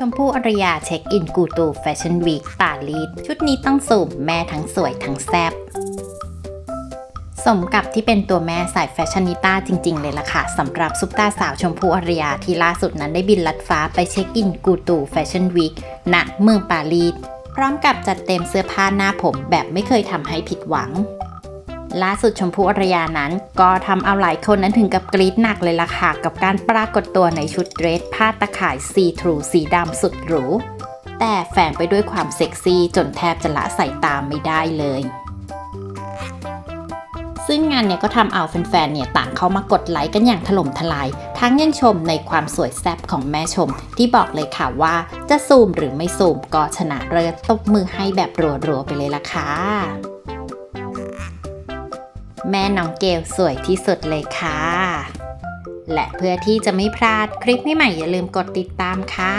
ชมพู่อารยาเช็คอินกูตูแฟชั่นวีคปารีสชุดนี้ต้องสูมแม่ทั้งสวยทั้งแซ่บสมกับที่เป็นตัวแม่สายแฟชั่นนิต้าจริง ๆ เลยล่ะค่ะสำหรับซุปตาสาวชมพู่อารยาที่ล่าสุดนั้นได้บินลัดฟ้าไปเช็คอินกูตูแฟชั่นวีคณเมืองปารีสพร้อมกับจัดเต็มเสื้อผ้าหน้าผมแบบไม่เคยทำให้ผิดหวัง ล่าสุดชมพู่อรยานั้น ก็ทำเอาหลายคนนั้นถึงกับกรี๊ดหนักเลยล่ะค่ะ กับการปรากฏตัวในชุดเดรสผ้าตะข่ายซีทรูสีดำสุดหรู แต่แฝงไปด้วยความเซ็กซี่จนแทบจะละสายตามไม่ได้เลยซึ่งงานเนี่ยก็ทำเอาแฟนๆ เนี่ยต่างเข้ามากดไลค์กันอย่างถล่มทลาย ทั้งยังชมในความสวยแซ่บของแม่ชม ที่บอกเลยค่ะว่าจะซูมหรือไม่ซูมก็ชนะเลิศตบมือให้แบบรัวๆ ไปเลยล่ะค่ะ แม่น้องเกลสวยที่สุดเลยค่ะ และเพื่อที่จะไม่พลาดคลิปใหม่ๆอย่าลืมกดติดตามค่ะ